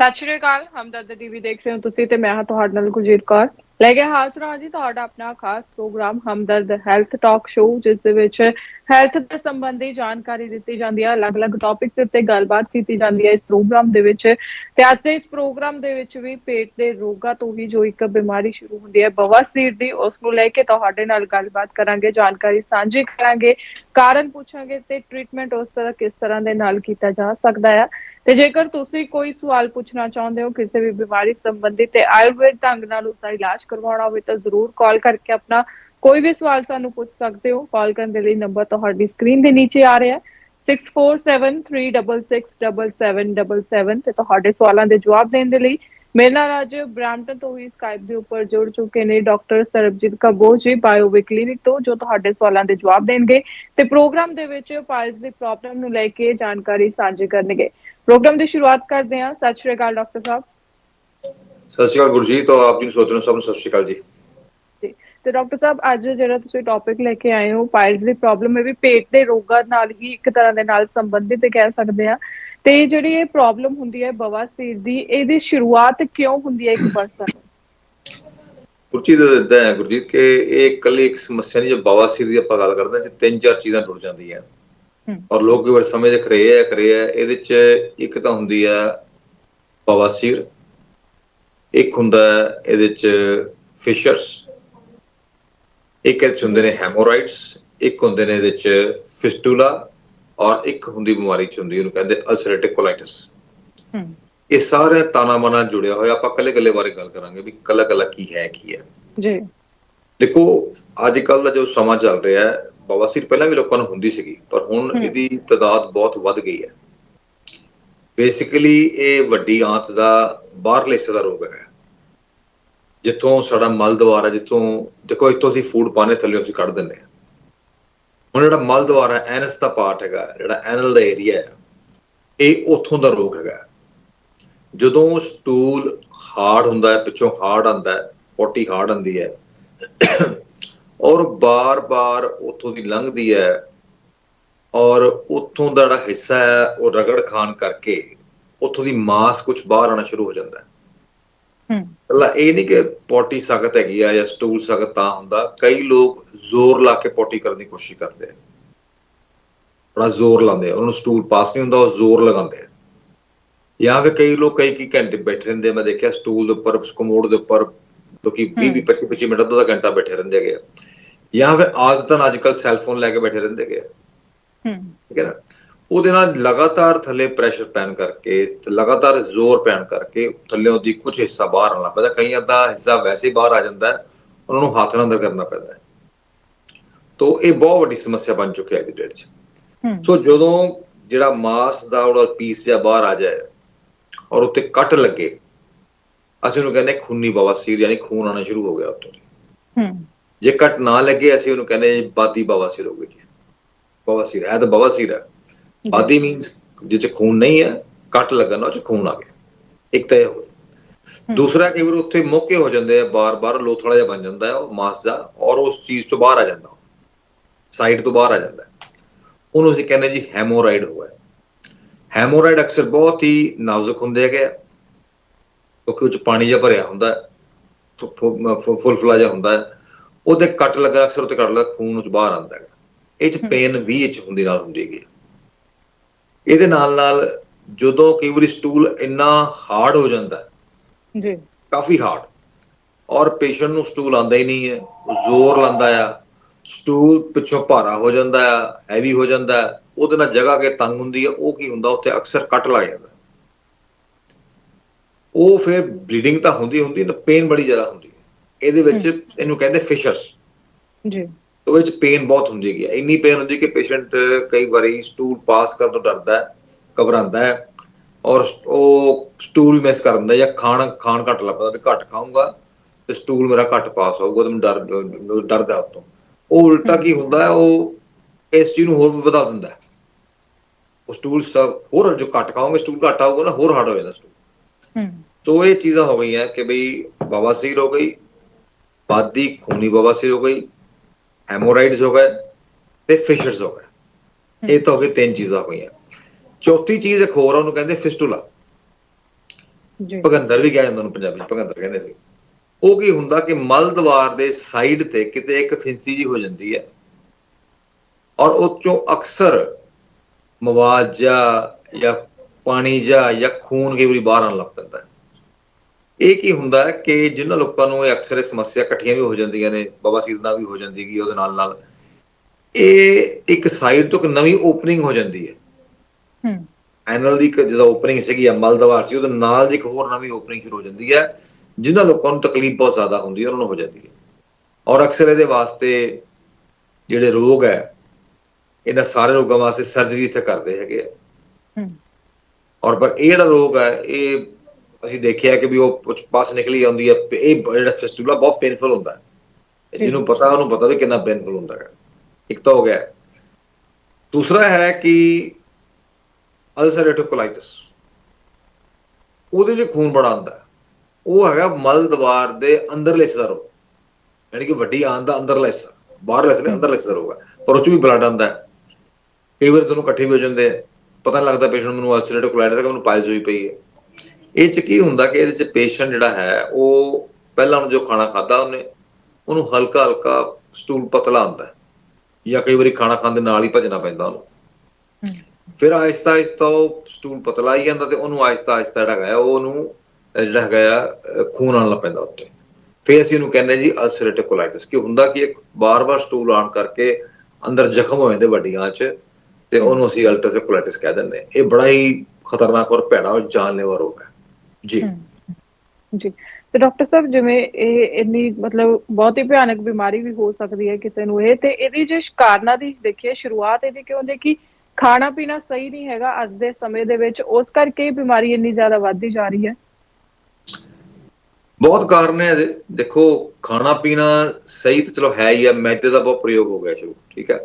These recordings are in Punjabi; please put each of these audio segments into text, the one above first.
ਸਤਿ ਸ਼੍ਰੀ ਅਕਾਲ, ਹਮਦਰਦ ਟੀਵੀ ਦੇਖ ਰਹੇ ਹੋ ਤੁਸੀਂ ਤੇ ਮੈਂ ਹਾਂ ਤੁਹਾਡੇ ਨਾਲ ਗੁਰਜੀਤ ਕੌਰ। ਲੈ ਕੇ ਹਾਜ਼ਰ ਹਾਂ ਜੀ ਤੁਹਾਡਾ ਆਪਣਾ ਖਾਸ programme Hamdard health talk show, ਜਿਸ ਦੇ ਵਿੱਚ ਹੈਲਥ ਦੇ ਸੰਬੰਧੀ ਜਾਣਕਾਰੀ ਦਿੱਤੀ ਜਾਂਦੀ ਹੈ, ਅਲੱਗ-ਅਲੱਗ ਟੌਪਿਕਸ ਦੇ ਉੱਤੇ ਗੱਲਬਾਤ ਕੀਤੀ ਜਾਂਦੀ ਹੈ ਇਸ ਪ੍ਰੋਗਰਾਮ ਦੇ ਵਿੱਚ। ਤੇ ਅੱਜ ਦੇ ਇਸ ਪ੍ਰੋਗਰਾਮ ਦੇ ਵਿੱਚ ਵੀ ਪੇਟ ਦੇ ਰੋਗਾਂ ਤੋਂ ਹੀ ਜੋ ਇੱਕ ਬਿਮਾਰੀ ਸ਼ੁਰੂ ਹੁੰਦੀ ਹੈ ਬਵਾਸੀਰ ਦੀ, ਉਸ ਨੂੰ ਲੈ ਕੇ ਤੁਹਾਡੇ ਨਾਲ ਗੱਲਬਾਤ ਕਰਾਂਗੇ, ਜਾਣਕਾਰੀ ਸਾਂਝੀ ਕਰਾਂਗੇ, ਕਾਰਨ ਪੁੱਛਾਂਗੇ ਤੇ ਟ੍ਰੀਟਮੈਂਟ ਉਸ ਤਰ੍ਹਾਂ ਕਿਸ ਤਰ੍ਹਾਂ ਦੇ ਨਾਲ ਕੀਤਾ ਜਾ ਸਕਦਾ ਹੈ ਤੇ ਜੇਕਰ ਤੁਸੀਂ ਕੋਈ ਸਵਾਲ ਪੁੱਛਣਾ ਚਾਹੁੰਦੇ ਹੋ ਕਿਸੇ ਵੀ ਬਿਮਾਰੀ ਸੰਬੰਧੀ ਤੇ ਆਯੁਰਵੇਦ ਢੰਗ ਨਾਲ ਉਸ ਦਾ ਇਲਾਜ ਕਰਵਾਉਣਾ ਹੋਵੇ ਤਾਂ ਜ਼ਰੂਰ ਕਾਲ ਕਰਕੇ ਆਪਣਾ ਕੋਈ ਵੀ ਸਵਾਲ ਸਾਨੂੰ ਪੁੱਛ ਸਕਦੇ ਹੋ। ਕਾਲ ਕਰਨ ਦੇ ਲਈ ਨੰਬਰ ਤੁਹਾਡੀ ਸਕਰੀਨ ਦੇ ਨੀਚੇ ਆ ਰਿਹਾ ਹੈ। 6473667777 ਤੇ ਤੁਹਾਡੇ ਸਵਾਲਾਂ ਦੇ ਜਵਾਬ ਦੇਣ ਦੇ ਲਈ ਮੇਰੇ ਨਾਲ ਅੱਜ ਬ੍ਰਾਂਟਨ ਤੋਂ ਹੀ ਸਕਾਈਪ ਦੇ ਉੱਪਰ ਜੁੜ ਚੁੱਕੇ ਨੇ ਡਾਕਟਰ ਸਰਬਜੀਤ ਕਬੋਜ ਜੀ ਬਾਇਓਵੇ ਕਲੀਨਿਕ ਤੋਂ, ਜੋ ਤੁਹਾਡੇ ਸਵਾਲਾਂ ਦੇ ਜਵਾਬ ਦੇਣਗੇ ਤੇ ਪ੍ਰੋਗਰਾਮ ਦੇ ਵਿੱਚ ਪਾਇਲਸ ਦੀ ਪ੍ਰੋਬਲਮ ਨੂੰ ਲੈ ਕੇ ਜਾਣਕਾਰੀ ਸਾਂਝੀ ਕਰਨਗੇ। ਪ੍ਰੋਗਰਾਮ ਦੀ ਸ਼ੁਰੂਆਤ ਕਰਦੇ ਹਾਂ। ਸਤਿ ਸ਼੍ਰੀ ਅਕਾਲ ਡਾਕਟਰ ਸਾਹਿਬ। ਸਤਿ ਸ਼੍ਰੀ ਅਕਾਲ ਗੁਰਜੀਤ ਔਰ ਆਪ ਜੀ ਨੂੰ ਸੋਤਨ ਨੂੰ ਸਭ ਨੂੰ ਸਤਿ ਸ਼੍ਰੀ ਅਕਾਲ ਜੀ। ਤੇ ਡਾਕਟਰ ਸਾਹਿਬ ਅੱਜ ਜਿਹੜਾ ਤੁਸੀਂ ਟੌਪਿਕ ਲੈ ਕੇ ਆਏ ਹੋ ਪਾਇਲਸ ਦੀ ਪ੍ਰੋਬਲਮ ਹੈ ਵੀ ਪੇਟ ਦੇ ਰੋਗਾਂ ਨਾਲ ਹੀ ਇੱਕ ਤਰ੍ਹਾਂ ਦੇ ਨਾਲ ਸੰਬੰਧਿਤ ਕਹਿ ਸਕਦੇ ਆ ਤੇ ਜਿਹੜੀ ਇਹ ਪ੍ਰੋਬਲਮ ਹੁੰਦੀ ਹੈ ਬਵਾਸੀਰ ਦੀ ਇਹਦੀ ਸ਼ੁਰੂਆਤ ਕਿਉਂ ਹੁੰਦੀ ਹੈ ਇੱਕ ਪਰਸਨ ਗੁਰਜੀਤ ਇਦਾਂ ਹੈ ਗੁਰਜੀਤ ਕਿ ਇਹ ਇਕੱਲੀ ਇੱਕ ਸਮੱਸਿਆ ਨਹੀਂ ਜੋ ਬਵਾਸੀਰ ਦੀ ਆਪਾਂ ਗੱਲ ਕਰਦੇ ਹਾਂ ਜੇ ਤਿੰਨ ਚਾਰ ਚੀਜ਼ਾਂ ਜੁੜ ਜਾਂਦੀਆਂ। ਔਰ ਲੋਕ ਕਈ ਵਾਰ ਸਮਝਦੇ ਖਰੇ ਹੈ ਕਰੇ ਹੈ। ਇਹਦੇ ਚ ਇੱਕ ਤਾਂ ਹੁੰਦੀ ਹੈ ਬਵਾਸੀਰ ਇੱਕ ਹੁੰਦਾ ਇਹਦੇ ਚ ਫਿਸ਼ਰਸ ਇੱਕ ਇਹਦੇ ਚ ਹੁੰਦੇ ਨੇ ਹੈਮੋਰਾਇਡਸ ਇੱਕ ਹੁੰਦੇ ਨੇ ਇਹਦੇ ਚ ਫਿਸਟੂਲਾ ਔਰ ਇੱਕ ਹੁੰਦੀ ਬਿਮਾਰੀ ਚ ਹੁੰਦੀ ਉਹਨੂੰ ਕਹਿੰਦੇ ਅਲਸਰੇਟਿਵ ਕੋਲਾਈਟਿਸ ਹਮ ਇਹ ਸਾਰੇ ਤਾਣਾ ਬਾਣਾ ਜੁੜਿਆ ਹੋਇਆ। ਆਪਾਂ ਕੱਲੇ ਕੱਲੇ ਬਾਰੇ ਗੱਲ ਕਰਾਂਗੇ ਵੀ ਕੱਲਾ ਕੱਲਾ ਕੀ ਹੈ ਕੀ ਹੈ। ਜੀ। ਦੇਖੋ ਅੱਜ ਕੱਲ ਦਾ ਜੋ ਸਮਾਂ ਚੱਲ ਰਿਹਾ ਹੈ ਬਵਾਸੀਰ ਪਹਿਲਾਂ ਵੀ ਲੋਕਾਂ ਨੂੰ ਹੁੰਦੀ ਸੀਗੀ ਪਰ ਹੁਣ। ਇਹਦੀ ਤਾਦਾਦ ਬਹੁਤ ਵੱਧ ਗਈ ਹੈ। ਬੇਸਿਕਲੀ ਇਹ ਵੱਡੀ ਆਂਤ ਦਾ ਬਾਹਰਲੇ ਹਿੱਸੇ ਦਾ ਰੋਗ ਹੈ। ਜਿੱਥੋਂ ਸਾਡਾ ਮਲ ਦਵਾਰ ਹੈ ਜਿੱਥੋਂ ਦੇਖੋ ਇੱਥੋਂ ਅਸੀਂ ਫੂਡ ਪਾਣੇ ਥੱਲੇ ਅਸੀਂ ਕੱਢ ਦਿੰਦੇ ਹਾਂ। ਹੁਣ ਜਿਹੜਾ ਮਲ ਦਵਾਰ ਹੈ ਐਨਸ ਦਾ ਪਾਰਟ ਹੈਗਾ ਜਿਹੜਾ ਐਨਲ ਦਾ ਏਰੀਆ ਹੈ ਇਹ ਉੱਥੋਂ ਦਾ ਰੋਗ ਹੈਗਾ। ਜਦੋਂ ਸਟੂਲ ਹਾਰਡ ਹੁੰਦਾ ਹੈ ਪਿੱਛੋਂ ਹਾਰਡ ਆਂਦਾ ਹੈ ਪੋਟੀ ਹਾਰਡ ਆਂਦੀ ਹੈ ਔਰ ਬਾਰ-ਬਾਰ ਉੱਥੋਂ ਦੀ ਲੰਘਦੀ ਹੈ ਔਰ ਉੱਥੋਂ ਦਾ ਜਿਹੜਾ ਹਿੱਸਾ ਹੈ ਉਹ ਰਗੜ ਖਾਨ ਕਰਕੇ ਉੱਥੋਂ ਦੀ ਮਾਸ ਕੁਝ ਬਾਹਰ ਆਣਾ ਸ਼ੁਰੂ ਹੋ ਜਾਂਦਾ ਹੈ। ਹਮ ਅੱਲਾ ਇਹ ਨਹੀਂ ਕਿ ਪੋਟੀ ਸਖਤ ਹੈਗੀ ਆ ਜਾਂ ਸਟੂਲ ਸਖਤ ਤਾਂ ਹੁੰਦਾ। ਕਈ ਲੋਕ ਜ਼ੋਰ ਲਾ ਕੇ ਪੋਟੀ ਕਰਨ ਦੀ ਕੋਸ਼ਿਸ਼ ਕਰਦੇ ਆ। ਬੜਾ ਜ਼ੋਰ ਲਾਉਂਦੇ ਆ। ਉਹਨਾਂ ਨੂੰ ਸਟੂਲ ਪਾਸ ਨਹੀਂ ਹੁੰਦਾ ਉਹ ਜ਼ੋਰ ਲਗਾਉਂਦੇ ਆ। ਜਾਂ ਫਿਰ ਕਈ ਲੋਕ ਕਈ ਕੀ ਘੰਟੇ ਬੈਠੇ ਰਹਿੰਦੇ ਮੈਂ ਦੇਖਿਆ ਸਟੂਲ ਦੇ ਉੱਪਰ ਕਮੋਡ ਦੇ ਉੱਪਰ ਲੋਕੀ 20 20 25 25 ਮਿੰਟ ਅੱਧਾ ਘੰਟਾ ਬੈਠੇ ਰਹਿੰਦੇ ਹੈਗੇ ਆ। ਜਾਂ ਫਿਰ ਆਦਤਨ ਅੱਜਕੱਲ ਸੈੱਲਫੋਨ ਲੈ ਕੇ ਬੈਠੇ ਰਹਿੰਦੇ ਹਮ ਠੀਕ ਹੈ ਨਾ? ਉਹਦੇ ਨਾਲ ਲਗਾਤਾਰ ਥੱਲੇ ਪ੍ਰੈਸ਼ਰ ਪੈਣ ਕਰਕੇ ਲਗਾਤਾਰ ਜ਼ੋਰ ਪੈਣ ਕਰਕੇ ਥੱਲੇੋਂ ਦੀ ਕੁਝ ਹਿੱਸਾ ਬਾਹਰ ਆਉਣਾ ਪੈਂਦਾ। ਕਈਆਂ ਦਾ ਹਿੱਸਾ ਵੈਸੇ ਹੀ ਬਾਹਰ ਆ ਜਾਂਦਾ ਹੈ ਉਹਨਾਂ ਨੂੰ ਹੱਥ ਨਾਲ ਅੰਦਰ ਕਰਨਾ ਪੈਂਦਾ ਹੈ। ਤੋਂ ਇਹ ਬਹੁਤ ਵੱਡੀ ਸਮੱਸਿਆ ਬਣ ਚੁੱਕੀ ਹੈ ਅੱਜ ਦੀ ਡੇਟ 'ਚ। ਸੋ ਜਦੋਂ ਜਿਹੜਾ ਮਾਸ ਦਾ ਉਹਦਾ ਪੀਸ ਜਿਹਾ ਬਾਹਰ ਆ ਜਾਏ ਔਰ ਉੱਤੇ ਕੱਟ ਲੱਗੇ ਅਸੀਂ ਉਹਨੂੰ ਕਹਿੰਦੇ ਖੂਨੀ ਬਵਾਸੀਰ ਯਾਨੀ ਖੂਨ ਆਉਣਾ ਸ਼ੁਰੂ ਹੋ ਗਿਆ ਉੱਤੋਂ ਹਮ ਜੇ ਕੱਟ ਨਾ ਲੱਗੇ ਅਸੀਂ ਉਹਨੂੰ ਕਹਿੰਦੇ ਬਾਦੀ ਬਵਾਸੀਰ ਹੋ ਗਈ ਜੀ। ਬਵਾਸੀਰ ਹੈ ਤਾਂ ਬਵਾਸੀਰ ਹੈ। ਬਾਦੀ ਮੀਨਸ ਜਿੱਥੇ ਖੂਨ ਨਹੀਂ ਹੈ ਕੱਟ ਲੱਗਣ ਨਾਲ ਉਹ 'ਚ ਖੂਨ ਆ ਗਿਆ। ਇੱਕ ਤਾਂ ਇਹ ਹੋ। ਦੂਸਰਾ ਕਈ ਵਾਰ ਉੱਥੇ ਮੌਕੇ ਹੋ ਜਾਂਦੇ ਆ ਬਾਰ-ਬਾਰ ਲੋਥੜਾ ਜਿਹਾ ਬਣ ਜਾਂਦਾ ਹੈ ਉਹ ਮਾਸ ਦਾ ਔਰ ਉਸ ਚੀਜ਼ ਤੋਂ ਬਾਹਰ ਆ ਜਾਂਦਾ। ਸਾਈਡ ਤੋਂ ਬਾਹਰ ਆ ਜਾਂਦਾ। ਉਹਨੂੰ ਅਸੀਂ ਕਹਿੰਦੇ ਜੀ ਹੈਮੋਰਾਇਡ ਹੋਇਆ। ਹੈਮੋਰਾਇਡ ਅਕਸਰ ਬਹੁਤ ਹੀ ਨਾਜ਼ੁਕ ਹੁੰਦੇ ਹੈਗੇ ਆ, ਕਿਉਂਕਿ ਉਹ ਚ ਪਾਣੀ ਜਿਹਾ ਭਰਿਆ ਹੁੰਦਾ ਫੁੱਲ ਫੁੱਲਾ ਜਿਹਾ ਹੁੰਦਾ ਹੈ। ਉਹਦੇ ਕੱਟ ਲੱਗਾ ਅਕਸਰ ਉੱਤੇ ਕੱਟ ਲੱਗਾ ਖੂਨ ਚ ਬਾਹਰ ਆਉਂਦਾ ਹੈ ਇਹ ਚ। ਪੇਨ ਵੀ ਇਹ ਚ ਹੁੰਦੀ ਨਾਲ ਹੁੰਦੀ ਹੈਗੀ ਇਹਦੇ ਨਾਲ ਨਾਲ ਜਦੋਂ ਕਈ ਵਾਰੀ ਸਟੂਲ ਇੰਨਾ ਹਾਰਡ ਹੋ ਜਾਂਦਾ ਹੈ ਜੀ। ਕਾਫੀ ਹਾਰਡ ਔਰ ਪੇਸ਼ੈਂਟ ਨੂੰ ਸਟੂਲ ਆਂਦਾ ਹੀ ਨਹੀਂ ਹੈ ਜ਼ੋਰ ਲਾਂਦਾ ਆ ਸਟੂਲ ਪਿੱਛੋਂ ਭਾਰਾ ਹੋ ਜਾਂਦਾ ਆ ਹੈਵੀ ਹੋ ਜਾਂਦਾ ਉਹਦੇ ਨਾਲ ਜਗ੍ਹਾ ਕੇ ਤੰਗ ਹੁੰਦੀ ਹੈ ਉਹ ਕੀ ਹੁੰਦਾ ਉੱਥੇ ਅਕਸਰ ਕੱਟ ਲੱਗ ਜਾਂਦਾ। ਉਹ ਫਿਰ ਬਲੀਡਿੰਗ ਤਾਂ ਹੁੰਦੀ ਹੁੰਦੀ ਨਾ ਪੇਨ ਬੜੀ ਜ਼ਿਆਦਾ ਹੁੰਦੀ ਇਹਦੇ ਵਿੱਚ ਇਹਨੂੰ ਕਹਿੰਦੇ ਫਿਸ਼ਰਸ ਜੀ। ਉਹਦੇ ਵਿੱਚ ਪੇਨ ਬਹੁਤ ਹੁੰਦੀ ਹੈਗੀ ਹੈ। ਇੰਨੀ ਪੇਨ ਹੁੰਦੀ ਕਿ ਪੇਸ਼ੈਂਟ ਕਈ ਵਾਰੀ ਸਟੂਲ ਪਾਸ ਕਰਨ ਤੋਂ ਡਰਦਾ ਹੈ ਘਬਰਾਉਂਦਾ ਹੈ ਔਰ ਉਹ ਸਟੂਲ ਮਿਸ ਕਰ ਦਿੰਦਾ ਜਾਂ ਖਾਣ ਖਾਣ ਘੱਟ ਲੱਭਦਾ ਵੀ ਘੱਟ ਖਾਊਂਗਾ ਤੇ ਸਟੂਲ ਮੇਰਾ ਘੱਟ ਪਾਸ ਹੋਊਗਾ ਤੇ ਮੈਨੂੰ ਡਰ ਡਰਦਾ ਉਤੋਂ। ਉਹ ਉਲਟਾ ਕੀ ਹੁੰਦਾ ਹੈ ਉਹ ਇਸ ਚੀਜ਼ ਨੂੰ ਹੋਰ ਵੀ ਵਧਾ ਦਿੰਦਾ ਹੈ। ਉਹ ਸਟੂਲ ਸ- ਹੋਰ ਜੋ ਘੱਟ ਖਾਓਗੇ ਸਟੂਲ ਘੱਟ ਆਊਗਾ ਨਾ ਹੋਰ ਹਾਰਡ ਹੋ ਜਾਂਦਾ ਸਟੂਲ ਤੋ ਇਹ ਚੀਜ਼ਾਂ ਹੋ ਗਈਆਂ ਕਿ ਬਈ ਬਵਾਸੀਰ ਹੋ ਗਈ ਬਾਦੀ ਖੂਨੀ ਬਵਾਸੀਰ ਹੋ ਗਈ ਹੈਮੋਰਾਇਡਸ ਹੋ ਗਏ ਤੇ ਫਿਸ਼ਰਸ ਹੋ ਗਏ। ਇਹ ਤਾਂ ਹੋ ਗਏ ਤਿੰਨ ਚੀਜ਼ਾਂ ਹੋ ਗਈਆਂ। ਚੌਥੀ ਚੀਜ਼ ਇੱਕ ਹੋਰ ਉਹਨੂੰ ਕਹਿੰਦੇ ਫਿਸਟੂਲਾ। ਜੀ। ਭਗੰਦਰ ਵੀ ਕਿਹਾ ਜਾਂਦਾ ਉਹਨੂੰ ਪੰਜਾਬੀ ਭਗੰਦਰ ਕਹਿੰਦੇ ਸੀ। ਉਹ ਕੀ ਹੁੰਦਾ ਕਿ ਮਲ ਦਵਾਰ ਦੇ ਸਾਈਡ ਤੇ ਕਿਤੇ ਇੱਕ ਫਿੰਸੀ ਜੀ ਹੋ ਜਾਂਦੀ ਹੈ। ਔਰ ਉਹ ਚੋਂ ਅਕਸਰ ਮਵਾਦ ਜਾਂ ਪਾਣੀ ਜਾਂ ਜਾਂ ਖੂਨ ਕਈ ਵਾਰੀ ਬਾਹਰ ਆਉਣ ਲੱਗ ਪੈਂਦਾ ਹੈ। ਇਹ ਕੀ ਹੁੰਦਾ ਹੈ ਕਿ ਜਿਨ੍ਹਾਂ ਲੋਕਾਂ ਨੂੰ ਇਹ ਅਕਸਰ ਇਹ ਸਮੱਸਿਆ ਇਕੱਠੀਆਂ ਵੀ ਹੋ ਜਾਂਦੀਆਂ ਨੇ ਬਵਾਸੀਰ ਨਾਲ ਵੀ ਹੋ ਜਾਂਦੀ ਹੈਗੀ ਉਹਦੇ ਨਾਲ ਨਾਲ ਇਹ ਇੱਕ ਸਾਈਡ ਤੋਂ ਇੱਕ ਨਵੀਂ ਓਪਨਿੰਗ ਹੋ ਜਾਂਦੀ ਹੈ। ਹੂੰ। ਐਨਲ ਦੀ ਜਦੋਂ ਓਪਨਿੰਗ ਸੀਗੀ ਅਮਲ ਦਵਾਰ ਸੀ ਉਹਦੇ ਨਾਲ ਦੀ ਇੱਕ ਹੋਰ ਨਵੀਂ ਓਪਨਿੰਗ ਸ਼ੁਰੂ ਹੋ ਜਾਂਦੀ ਹੈ ਜਿਨ੍ਹਾਂ ਲੋਕਾਂ ਨੂੰ ਤਕਲੀਫ ਬਹੁਤ ਜ਼ਿਆਦਾ ਹੁੰਦੀ ਹੈ ਉਹਨਾਂ ਨੂੰ ਹੋ ਜਾਂਦੀ ਹੈ। ਔਰ ਅਕਸਰ ਇਹਦੇ ਵਾਸਤੇ ਜਿਹੜੇ ਰੋਗ ਹੈ ਇਹਨਾਂ ਸਾਰੇ ਰੋਗਾਂ ਵਾਸਤੇ ਸਰਜਰੀ ਇੱਥੇ ਕਰਦੇ ਹੈਗੇ ਆ। ਔਰ ਪਰ ਇਹ ਜਿਹੜਾ ਰੋਗ ਹੈ ਇਹ ਅਸੀਂ ਦੇਖਿਆ ਕਿ ਵੀ ਉਹ ਕੁਝ ਪਾਸ ਨਿਕਲੀ ਆਉਂਦੀ ਹੈ ਇਹ ਜਿਹੜਾ ਫਿਸਟੂਲਾ ਬਹੁਤ ਪੇਨਫੁਲ ਹੁੰਦਾ ਹੈ। ਜਿਹਨੂੰ ਪਤਾ ਉਹਨੂੰ ਪਤਾ ਵੀ ਕਿੰਨਾ ਪੇਨਫੁਲ ਹੁੰਦਾ ਹੈ। ਇੱਕ ਤਾਂ ਹੋ ਗਿਆ। ਦੂਸਰਾ ਹੈ ਕਿ ਅਲਸਰੇਟਿਵ ਕੋਲਾਈਟਿਸ ਉਹਦੇ ਵਿੱਚ ਖੂਨ ਬੜਾ ਆਉਂਦਾ ਹੈ। ਉਹ ਹੈਗਾ ਮਲ ਦਵਾਰ ਦੇ ਅੰਦਰਲੇ ਹਿੱਸੇ ਦਾ ਰੋਗ। ਯਾਨੀ ਕਿ ਵੱਡੀ ਆਂਤ ਦਾ ਅੰਦਰਲਾ ਹਿੱਸਾ। ਬਾਹਰਲਾ ਹਿੱਸਾ ਨਹੀਂ ਅੰਦਰਲਾ ਹਿੱਸਾ ਦਾ ਰੋਗ ਹੈ। ਪਰ ਉਹ ਚ ਵੀ ਬਲੱਡ ਆਉਂਦਾ ਹੈ। ਕਈ ਵਾਰ ਦੋਨੋਂ ਇਕੱਠੇ ਵੀ ਹੋ ਜਾਂਦੇ ਪਤਾ ਨਹੀਂ ਲੱਗਦਾ ਪੇਸ਼ੈਂਟ ਨੂੰ ਅਲਸਰੇਟਿਵ ਕੋਲਾਈਟਿਸ ਹੈ ਕਿ ਮੈਨੂੰ ਪਾਇਲਸ ਹੋਈ ਪਈ ਹੈ। ਇਹ ਚ ਕੀ ਹੁੰਦਾ ਕਿ ਇਹਦੇ ਚ ਪੇਸ਼ੈਂਟ ਜਿਹੜਾ ਹੈ ਉਹ ਪਹਿਲਾਂ ਉਹਨੇ ਜੋ ਖਾਣਾ ਖਾਦਾ ਉਹਨੇ ਉਹਨੂੰ ਹਲਕਾ ਹਲਕਾ ਸਟੂਲ ਪਤਲਾ ਆਉਂਦਾ ਹੈ। ਜਾਂ ਕਈ ਵਾਰੀ ਖਾਣਾ ਖਾਣ ਦੇ ਨਾਲ ਹੀ ਭੱਜਣਾ ਪੈਂਦਾ ਉਹਨੂੰ। ਹੂੰ। ਫਿਰ ਆਹਿਸਤਾ ਆਹਿਸਤਾ ਉਹ ਸਟੂਲ ਪਤਲਾ ਹੀ ਜਾਂਦਾ ਤੇ ਉਹਨੂੰ ਆਹਿਸਤਾ ਆਹਿਸਤਾ ਜਿਹੜਾ ਉਹ ਉਹਨੂੰ ਜਿਹੜਾ ਹੈਗਾ ਖੂਨ ਆਉਣ ਲੱਗ ਪੈਂਦਾ ਉੱਤੇ। ਫਿਰ ਅਸੀਂ ਉਹਨੂੰ ਕਹਿੰਦੇ ਜੀ ਅਲਸਰੇਟਿਵ ਕੋਲਾਈਟਿਸ ਕਿ ਹੁੰਦਾ ਕਿ ਇੱਕ ਬਾਰ-ਬਾਰ ਸਟੂਲ ਆਉਣ ਕਰਕੇ ਅੰਦਰ ਜ਼ਖਮ ਹੋ ਜਾਂਦੇ ਵੱਡੀਆਂ 'ਚ ਤੇ ਉਹਨੂੰ ਅਸੀਂ ਅਲਸਰੇਟਿਵ ਕੋਲਾਈਟਿਸ ਕਹਿ ਦਿੰਦੇ ਹਾਂ। ਇਹ ਬੜਾ ਹੀ ਖਤਰਨਾਕ ਔਰ ਭੈੜਾ ਔਰ ਜਾਨਲੇਵਾ ਰੋਗ ਹੈ। ਜੀ। ਜੀ। ਤੇ ਡਾਕਟਰ ਸਾਹਿਬ ਜਿਵੇਂ ਇਹ ਇੰਨੀ ਮਤਲਬ ਬਹੁਤ ਹੀ ਭਿਆਨਕ ਬਿਮਾਰੀ ਵੀ ਹੋ ਸਕਦੀ ਹੈ ਕਿਸੇ ਨੂੰ ਇਹ ਤੇ ਇਹਦੀ ਜੇ ਕਾਰਨਾਂ ਦੀ ਦੇਖੀਏ ਸ਼ੁਰੂਆਤ ਇਹਦੀ ਕਿਉਂ ਦੇ ਕਿ ਖਾਣਾ ਪੀਣਾ ਸਹੀ ਨਹੀਂ ਹੈਗਾ ਅੱਜ ਦੇ ਸਮੇਂ ਦੇ ਵਿੱਚ ਉਸ ਕਰਕੇ ਇਹ ਬਿਮਾਰੀ ਇੰਨੀ ਜ਼ਿਆਦਾ ਵੱਧਦੀ ਜਾ ਰਹੀ ਹੈ। ਬਹੁਤ ਕਾਰਨ ਹੈ ਦੇਖੋ ਖਾਣਾ ਪੀਣਾ ਸਹੀ ਤਾਂ ਚਲੋ ਹੈ ਹੀ ਹੈ ਮੈਦੇ ਦਾ ਬਹੁਤ ਪ੍ਰਯੋਗ ਹੋ ਗਿਆ ਸ਼ੁਰੂ ਠੀਕ ਹੈ?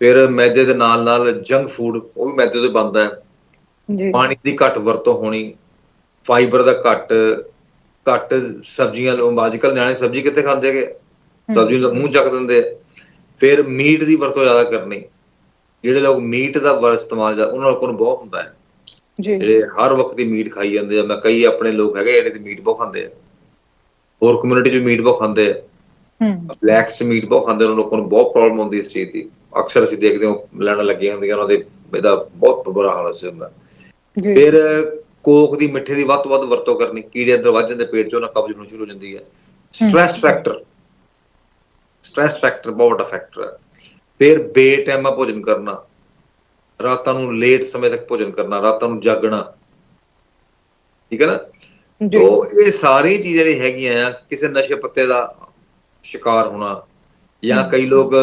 ਫਿਰ ਮੈਦੇ ਦੇ ਨਾਲ ਨਾਲ ਜੰਕ ਫੂਡ ਉਹ ਵੀ ਮੈਦੇ ਤੋਂ ਬਣਦਾ ਹੈ। ਜੀ। ਪਾਣੀ ਦੀ ਘੱਟ ਵਰਤੋਂ ਹੋਣੀ ਫਾਈਬਰ ਦਾ ਘੱਟ ਘੱਟ ਸਬਜ਼ੀਆਂ ਲੋ ਅੱਜਕੱਲ ਨਿਆਣੇ ਸਬਜ਼ੀ ਕਿੱਥੇ ਖਾਂਦੇ ਹੈਗੇ? ਸਬਜ਼ੀ ਨੂੰ ਮੂੰਹ ਚੱਕ ਦਿੰਦੇ ਆ। ਫਿਰ ਮੀਟ ਦੀ ਵਰਤੋਂ ਜ਼ਿਆਦਾ ਕਰਨੀ। ਜਿਹੜੇ ਲੋਕ ਮੀਟ ਦਾ ਵਰ ਇਸਤੇਮਾਲ ਜ਼ਿਆਦਾ- ਉਹਨਾਂ ਨੂੰ ਬਹੁਤ ਹੁੰਦਾ ਹੈ। ਜੀ। ਜਿਹੜੇ ਹਰ ਵਕਤ ਦੀ ਮੀਟ ਖਾਈ ਜਾਂਦੇ ਆ। ਮੈਂ ਕਈ ਆਪਣੇ ਲੋਕ ਹੈਗੇ ਜਿਹੜੇ ਮੀਟ ਬਹੁਤ ਖਾਂਦੇ ਆ। ਹੋਰ ਕਮਿਊਨਿਟੀ 'ਚ ਮੀਟ ਬਹੁਤ ਖਾਂਦੇ ਆ। ਹੂੰ। ਬਲੈਕਸ ਮੀਟ ਬਹੁਤ ਖਾਂਦੇ ਉਹਨਾਂ ਲੋਕਾਂ ਨੂੰ ਬਹੁਤ ਪ੍ਰੋਬਲਮ ਹੁੰਦੀ ਇਸ ਚੀਜ਼ ਦੀ। ਅਕਸਰ ਅਸੀਂ ਦੇਖਦੇ ਹਾਂ ਲੈਣ ਲੱਗੀਆਂ ਹੁੰਦੀਆਂ। ਉਹਨਾਂ ਦੇ ਇਹਦਾ ਬਹੁਤ ਬੁਰਾ ਹਾਲ ਹੋ ਜਾਂਦਾ। ਜੀ। ਫਿਰ ਕੋਕ ਦੀ ਮਿੱਠੇ ਦੀ ਵੱਧ ਤੋਂ ਵੱਧ ਵਰਤੋਂ ਕਰਨੀ ਕੀੜੇ ਅੰਦਰ ਵੱਜ ਜਾਂਦੇ ਪੇਟ 'ਚ ਉਹਨਾਂ ਕਬਜ਼ ਹੋਣੀ ਸ਼ੁਰੂ ਹੋ ਜਾਂਦੀ ਹੈ। ਸਟ੍ਰੈਸ ਫੈਕਟਰ ਸਟ੍ਰੈਸ ਫੈਕਟਰ ਬਹੁਤ ਵੱਡਾ ਫੈਕਟਰ ਹੈ। ਫਿਰ ਬੇਟਾਈਮਾ ਭੋਜਨ ਕਰਨਾ। ਰਾਤਾਂ ਨੂੰ ਲੇਟ ਸਮੇਂ ਤੱਕ ਭੋਜਨ ਕਰਨਾ ਰਾਤਾਂ ਨੂੰ ਜਾਗਣਾ। ਠੀਕ ਹੈ ਨਾ? ਤੋ ਇਹ ਸਾਰੀ ਚੀਜ਼ਾਂ ਜਿਹੜੀ ਹੈਗੀਆਂ ਆ ਕਿਸੇ ਨਸ਼ੇ ਪੱਤੇ ਦਾ ਸ਼ਿਕਾਰ ਹੋਣਾ ਜਾਂ। ਕਈ ਲੋਕ